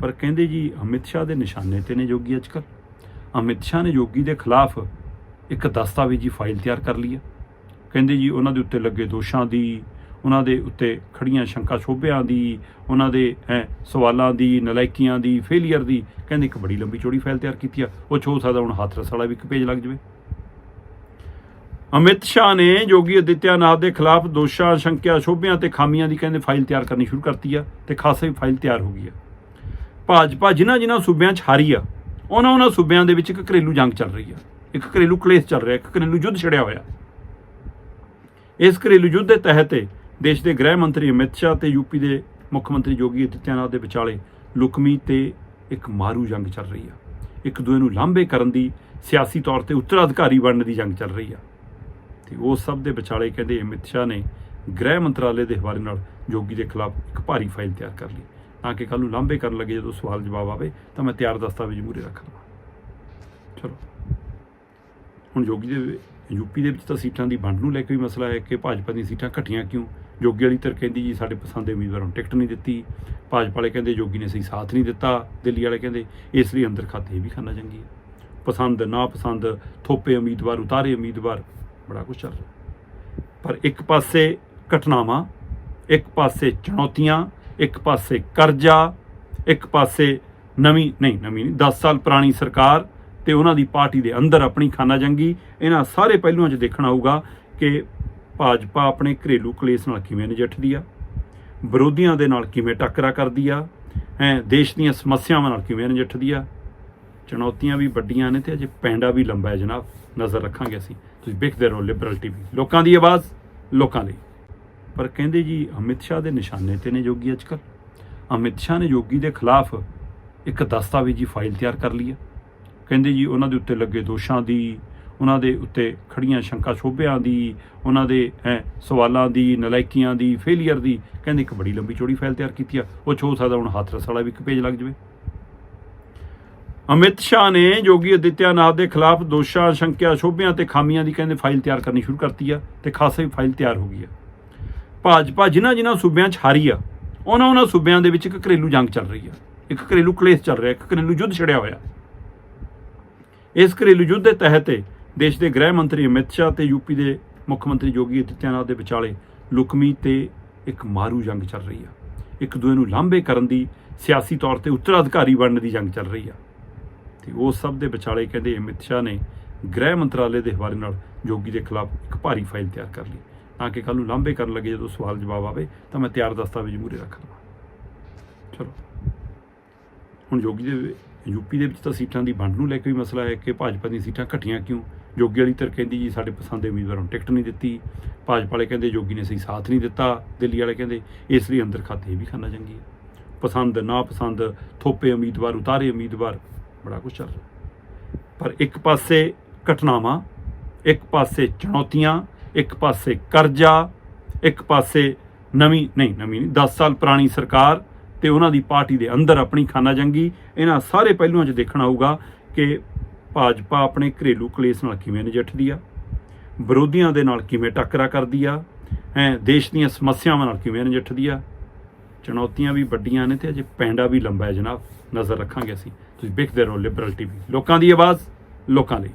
ਪਰ ਕਹਿੰਦੇ ਜੀ ਅਮਿਤ ਸ਼ਾਹ ਦੇ ਨਿਸ਼ਾਨੇ ਤੇ ਨੇ ਜੋਗੀ ਅੱਜਕੱਲ ਅਮਿਤ ਸ਼ਾਹ ਨੇ ਜੋਗੀ ਦੇ ਖਿਲਾਫ ਇੱਕ ਦਸਤਾਵੇਜ਼ੀ ਫਾਈਲ ਤਿਆਰ ਕਰ ਲਈ ਹੈ ਕਹਿੰਦੇ ਜੀ ਉਹਨਾਂ ਦੇ ਉੱਤੇ ਲੱਗੇ ਦੋਸ਼ਾਂ ਦੀ ਉਹਨਾਂ ਦੇ ਉੱਤੇ ਖੜੀਆਂ ਸ਼ੰਕਾ ਸ਼ੋਭਿਆਂ ਦੀ ਉਹਨਾਂ ਦੇ ਹੈਂ, ਸਵਾਲਾਂ ਦੀ ਨਲਾਇਕੀਆਂ ਦੀ ਫੇਲੀਅਰ ਦੀ ਕਹਿੰਦੇ ਇੱਕ ਬੜੀ ਲੰਬੀ ਚੌੜੀ ਫਾਈਲ ਤਿਆਰ ਕੀਤੀ ਆ। ਉਹ ਛੋ ਸਕਦਾ ਹੁਣ ਹਾਥਰਸ ਵਾਲਾ ਵੀ ਇੱਕ ਪੇਜ ਲੱਗ ਜਾਵੇ। ਅਮਿਤ ਸ਼ਾਹ ਨੇ ਯੋਗੀ ਅਦਿੱਤਿਆਨਾਥ ਦੇ ਖਿਲਾਫ ਦੋਸ਼ਾਂ ਸ਼ੰਕਿਆ ਸ਼ੋਭਿਆਂ ਤੇ ਖਾਮੀਆਂ ਦੀ ਕਹਿੰਦੇ ਫਾਈਲ ਤਿਆਰ ਕਰਨੀ ਸ਼ੁਰੂ ਕਰਤੀ ਆ ਤੇ ਖਾਸੀ ਫਾਈਲ ਤਿਆਰ ਹੋ ਗਈ ਆ। ਭਾਜਪਾ ਜਿਨ੍ਹਾਂ ਜਿਨ੍ਹਾਂ ਸੂਬਿਆਂ 'ਚ ਹਾਰੀ ਆ, ਉਹਨਾਂ ਉਹਨਾਂ ਸੂਬਿਆਂ ਦੇ ਵਿੱਚ ਇੱਕ ਘਰੇਲੂ ਜੰਗ ਚੱਲ ਰਹੀ ਆ। ਇੱਕ ਘਰੇਲੂ ਕਲੇਸ਼ ਚੱਲ ਰਿਹਾ, ਇੱਕ ਘਰੇਲੂ ਯੁੱਧ ਛਿੜਿਆ ਹੋਇਆ। ਇਸ ਘਰੇਲੂ ਯੁੱਧ ਦੇ ਤਹਿਤ ਦੇਸ਼ ਦੇ ਗ੍ਰਹਿ ਮੰਤਰੀ ਅਮਿਤ ਸ਼ਾਹ ਤੇ ਯੂਪੀ ਦੇ ਮੁੱਖ ਮੰਤਰੀ ਯੋਗੀ ਆਦਿੱਤਿਆਨਾਥ ਦੇ ਵਿਚਾਲੇ ਲੁਕਮੀ ਤੇ ਇੱਕ ਮਾਰੂ ਜੰਗ ਚੱਲ ਰਹੀ ਆ। ਇੱਕ ਦੂਏ ਨੂੰ ਲਾਂਭੇ ਕਰਨ ਦੀ ਸਿਆਸੀ ਤੌਰ ਤੇ ਉੱਤਰਾਧਿਕਾਰੀ ਬਣਨ ਦੀ ਜੰਗ ਚੱਲ ਰਹੀ ਆ। ਤੇ ਉਹ ਸਭ ਦੇ ਵਿਚਾਲੇ ਕਹਿੰਦੇ ਅਮਿਤ ਸ਼ਾਹ ਨੇ ਗ੍ਰਹਿ ਮੰਤਰਾਲੇ ਦੇ ਹਵਾਲੇ ਨਾਲ ਯੋਗੀ ਦੇ ਖਿਲਾਫ ਇੱਕ ਭਾਰੀ ਫਾਈਲ ਤਿਆਰ ਕਰ ਲਈ। ਤਾਂ ਕਿ ਕੱਲ ਨੂੰ ਲਾਂਭੇ ਕਰਨ ਲੱਗੇ ਜਦੋਂ ਸਵਾਲ ਜਵਾਬ ਆਵੇ, ਤਾਂ ਮੈਂ ਤਿਆਰ ਦਸਤਾਵੇਜ਼ ਮੂਰੇ ਰੱਖ ਲਵਾਂ। ਚਲੋ। ਹੁਣ ਯੋਗੀ ਦੇ ਯੂਪੀ ਦੇ ਵਿੱਚ ਤਾਂ ਸੀਟਾਂ ਦੀ ਵੰਡ ਨੂੰ ਲੈ ਕੇ ਵੀ ਮਸਲਾ ਹੈ ਕਿ ਭਾਜਪਾ ਦੀਆਂ ਸੀਟਾਂ ਘਟੀਆਂ ਕਿਉਂ? ਜੋਗੀ ਵਾਲੀ ਧਿਰ ਕਹਿੰਦੀ ਜੀ, ਸਾਡੇ ਪਸੰਦ ਦੇ ਉਮੀਦਵਾਰਾਂ ਨੂੰ ਟਿਕਟ ਨਹੀਂ ਦਿੱਤੀ। ਭਾਜਪਾ ਵਾਲੇ ਕਹਿੰਦੇ, ਜੋਗੀ ਨੇ ਸਹੀ ਸਾਥ ਨਹੀਂ ਦਿੱਤਾ। ਦਿੱਲੀ ਵਾਲੇ ਕਹਿੰਦੇ, ਇਸ ਲਈ ਅੰਦਰ ਖਾਤੇ ਇਹ ਵੀ ਖਾਨਾ ਚੰਗੀ ਹੈ। ਪਸੰਦ ਨਾ ਪਸੰਦ ਥੋਪੇ ਉਮੀਦਵਾਰ, ਉਤਾਰੇ ਉਮੀਦਵਾਰ, ਬੜਾ ਕੁਝ ਚੱਲ ਰਿਹਾ। ਪਰ ਇੱਕ ਪਾਸੇ ਘਟਨਾਵਾਂ, ਇੱਕ ਪਾਸੇ ਚੁਣੌਤੀਆਂ ਇੱਕ ਪਾਸੇ ਕਰਜ਼ਾ, ਇੱਕ ਪਾਸੇ ਨਵੀਂ, ਨਹੀਂ ਨਵੀਂ ਨਹੀਂ 10 ਸਾਲ ਪੁਰਾਣੀ ਸਰਕਾਰ ਤੇ ਉਹਨਾਂ ਦੀ ਪਾਰਟੀ ਦੇ ਅੰਦਰ ਆਪਣੀ ਖਾਨਾ ਜੰਗੀ। ਇਹਨਾਂ ਸਾਰੇ ਪਹਿਲੂਆਂ 'ਚ ਦੇਖਣਾ ਹੋਊਗਾ ਕਿ ਭਾਜਪਾ ਆਪਣੇ ਘਰੇਲੂ ਕਲੇਸ਼ ਨਾਲ ਕਿਵੇਂ ਨਜਿੱਠਦੀ ਆ, ਵਿਰੋਧੀਆਂ ਦੇ ਨਾਲ ਕਿਵੇਂ ਟੱਕਰਾ ਕਰਦੀ ਆ, ਹੈ, ਦੇਸ਼ ਦੀਆਂ ਸਮੱਸਿਆਵਾਂ ਨਾਲ ਕਿਵੇਂ ਨਜਿੱਠਦੀ ਆ। ਚੁਣੌਤੀਆਂ ਵੀ ਵੱਡੀਆਂ ਨੇ ਤੇ ਅਜੇ ਪੈਂਡਾ ਵੀ ਲੰਬਾ ਹੈ ਜਨਾਬ, ਨਜ਼ਰ ਰੱਖਾਂਗੇ ਅਸੀਂ। ਤੁਸੀਂ ਵੇਖਦੇ ਰਹੋ ਲਿਬਰਲ ਟੀਵੀ ਲੋਕਾਂ ਦੀ ਆਵਾਜ਼, ਲੋਕਾਂ ਲਈ। ਪਰ ਕਹਿੰਦੇ ਜੀ ਅਮਿਤ ਸ਼ਾਹ ਦੇ ਨਿਸ਼ਾਨੇ ਤੇ ਨੇ ਜੋਗੀ ਅੱਜਕੱਲ ਅਮਿਤ ਸ਼ਾਹ ਨੇ ਜੋਗੀ ਦੇ ਖਿਲਾਫ ਇੱਕ ਦਸਤਾਵੇਜ਼ੀ ਫਾਈਲ ਤਿਆਰ ਕਰ ਲਈ ਹੈ ਕਹਿੰਦੇ ਜੀ ਉਹਨਾਂ ਦੇ ਉੱਤੇ ਲੱਗੇ ਦੋਸ਼ਾਂ ਦੀ ਉਹਨਾਂ ਦੇ ਉੱਤੇ ਖੜੀਆਂ ਸ਼ੰਕਾ ਸ਼ੋਭਿਆਂ ਦੀ ਉਹਨਾਂ ਦੇ ਹੈਂ, ਸਵਾਲਾਂ ਦੀ ਨਲਾਇਕੀਆਂ ਦੀ ਫੇਲੀਅਰ ਦੀ ਕਹਿੰਦੇ ਇੱਕ ਬੜੀ ਲੰਬੀ ਚੌੜੀ ਫਾਈਲ ਤਿਆਰ ਕੀਤੀ ਆ। ਉਹ 'ਚ ਹੋ ਸਕਦਾ ਹੁਣ ਹਾਥਰਸ ਵਾਲਾ ਵੀ ਇੱਕ ਪੇਜ ਲੱਗ ਜਾਵੇ। ਅਮਿਤ ਸ਼ਾਹ ਨੇ ਯੋਗੀ ਅਦਿੱਤਿਆਨਾਥ ਦੇ ਖਿਲਾਫ ਦੋਸ਼ਾਂ ਸ਼ੰਕਿਆ ਸ਼ੋਭਿਆਂ ਤੇ ਖਾਮੀਆਂ ਦੀ ਕਹਿੰਦੇ ਫਾਈਲ ਤਿਆਰ ਕਰਨੀ ਸ਼ੁਰੂ ਕਰਤੀ ਆ ਤੇ ਖਾਸੀ ਫਾਈਲ ਤਿਆਰ ਹੋ ਗਈ ਆ। ਭਾਜਪਾ ਜਿਨ੍ਹਾਂ ਜਿਨ੍ਹਾਂ ਸੂਬਿਆਂ 'ਚ ਹਾਰੀ ਆ, ਉਹਨਾਂ ਉਹਨਾਂ ਸੂਬਿਆਂ ਦੇ ਵਿੱਚ ਇੱਕ ਘਰੇਲੂ ਜੰਗ ਚੱਲ ਰਹੀ ਆ। ਇੱਕ ਘਰੇਲੂ ਕਲੇਸ਼ ਚੱਲ ਰਿਹਾ, ਇੱਕ ਘਰੇਲੂ ਯੁੱਧ ਛਿੜਿਆ ਹੋਇਆ। ਇਸ ਘਰੇਲੂ ਯੁੱਧ ਦੇ ਤਹਿਤ ਦੇਸ਼ ਦੇ ਗ੍ਰਹਿ ਮੰਤਰੀ ਅਮਿਤ ਸ਼ਾਹ ਤੇ ਯੂਪੀ ਦੇ ਮੁੱਖ ਮੰਤਰੀ ਯੋਗੀ ਆਦਿੱਤਿਆਨਾਥ ਦੇ ਵਿਚਾਲੇ ਲੁਕਮੀ ਤੇ ਇੱਕ ਮਾਰੂ ਜੰਗ ਚੱਲ ਰਹੀ ਆ। ਇੱਕ ਦੂਏ ਨੂੰ ਲਾਂਭੇ ਕਰਨ ਦੀ ਸਿਆਸੀ ਤੌਰ ਤੇ ਉੱਤਰਾਧਿਕਾਰੀ ਬਣਨ ਦੀ ਜੰਗ ਚੱਲ ਰਹੀ ਆ। ਤੇ ਉਹ ਸਭ ਦੇ ਵਿਚਾਲੇ ਕਹਿੰਦੇ ਅਮਿਤ ਸ਼ਾਹ ਨੇ ਗ੍ਰਹਿ ਮੰਤਰਾਲੇ ਦੇ ਹਵਾਲੇ ਨਾਲ ਯੋਗੀ ਦੇ ਖਿਲਾਫ ਇੱਕ ਭਾਰੀ ਫਾਈਲ ਤਿਆਰ ਕਰ ਲਈ। ਤਾਂ ਕਿ ਕੱਲ ਨੂੰ ਲਾਂਭੇ ਕਰਨ ਲੱਗੇ ਜਦੋਂ ਸਵਾਲ ਜਵਾਬ ਆਵੇ, ਤਾਂ ਮੈਂ ਤਿਆਰ ਦਸਤਾਵੇਜ਼ ਮੂਰੇ ਰੱਖ ਲਵਾਂ। ਚਲੋ। ਹੁਣ ਯੋਗੀ ਦੇ ਯੂਪੀ ਦੇ ਵਿੱਚ ਤਾਂ ਸੀਟਾਂ ਦੀ ਵੰਡ ਨੂੰ ਲੈ ਕੇ ਵੀ ਮਸਲਾ ਹੈ ਕਿ ਭਾਜਪਾ ਦੀਆਂ ਸੀਟਾਂ ਘਟੀਆਂ ਕਿਉਂ? ਜੋਗੀ ਵਾਲੀ ਧਿਰ ਕਹਿੰਦੀ ਜੀ, ਸਾਡੇ ਪਸੰਦ ਦੇ ਉਮੀਦਵਾਰਾਂ ਨੂੰ ਟਿਕਟ ਨਹੀਂ ਦਿੱਤੀ। ਭਾਜਪਾ ਵਾਲੇ ਕਹਿੰਦੇ ਜੋਗੀ ਨੇ ਸਹੀ ਸਾਥ ਨਹੀਂ ਦਿੱਤਾ। ਦਿੱਲੀ ਵਾਲੇ ਕਹਿੰਦੇ ਇਸ ਲਈ ਅੰਦਰ ਖਾਤੇ ਇਹ ਵੀ ਖਾਨਾ ਚੰਗੀ ਹੈ। ਪਸੰਦ ਨਾ ਪਸੰਦ ਥੋਪੇ ਉਮੀਦਵਾਰ, ਉਤਾਰੇ ਉਮੀਦਵਾਰ, ਬੜਾ ਕੁਝ ਚੱਲ ਰਿਹਾ। ਪਰ ਇੱਕ ਪਾਸੇ ਘਟਨਾਵਾਂ, ਇੱਕ ਪਾਸੇ ਚੁਣੌਤੀਆਂ ਇੱਕ ਪਾਸੇ ਕਰਜ਼ਾ, ਇੱਕ ਪਾਸੇ ਨਵੀਂ, ਨਹੀਂ ਨਵੀਂ ਨਹੀਂ 10 ਸਾਲ ਪੁਰਾਣੀ ਸਰਕਾਰ ਤੇ ਉਹਨਾਂ ਦੀ ਪਾਰਟੀ ਦੇ ਅੰਦਰ ਆਪਣੀ ਖਾਨਾ ਜੰਗੀ। ਇਹਨਾਂ ਸਾਰੇ ਪਹਿਲੂਆਂ 'ਚ ਦੇਖਣਾ ਹੋਊਗਾ ਕਿ ਭਾਜਪਾ ਆਪਣੇ ਘਰੇਲੂ ਕਲੇਸ਼ ਨਾਲ ਕਿਵੇਂ ਨਜਿੱਠਦੀ ਆ, ਵਿਰੋਧੀਆਂ ਦੇ ਨਾਲ ਕਿਵੇਂ ਟੱਕਰਾ ਕਰਦੀ ਆ, ਹੈ, ਦੇਸ਼ ਦੀਆਂ ਸਮੱਸਿਆਵਾਂ ਨਾਲ ਕਿਵੇਂ ਨਜਿੱਠਦੀ ਆ। ਚੁਣੌਤੀਆਂ ਵੀ ਵੱਡੀਆਂ ਨੇ ਤੇ ਅਜੇ ਪੈਂਡਾ ਵੀ ਲੰਬਾ ਹੈ ਜਨਾਬ। ਨਜ਼ਰ ਰੱਖਾਂਗੇ ਅਸੀਂ। ਤੁਸੀਂ ਵੇਖਦੇ ਰਹੋ ਲਿਬਰਲ ਟੀਵੀ ਲੋਕਾਂ ਦੀ ਆਵਾਜ਼, ਲੋਕਾਂ ਲਈ।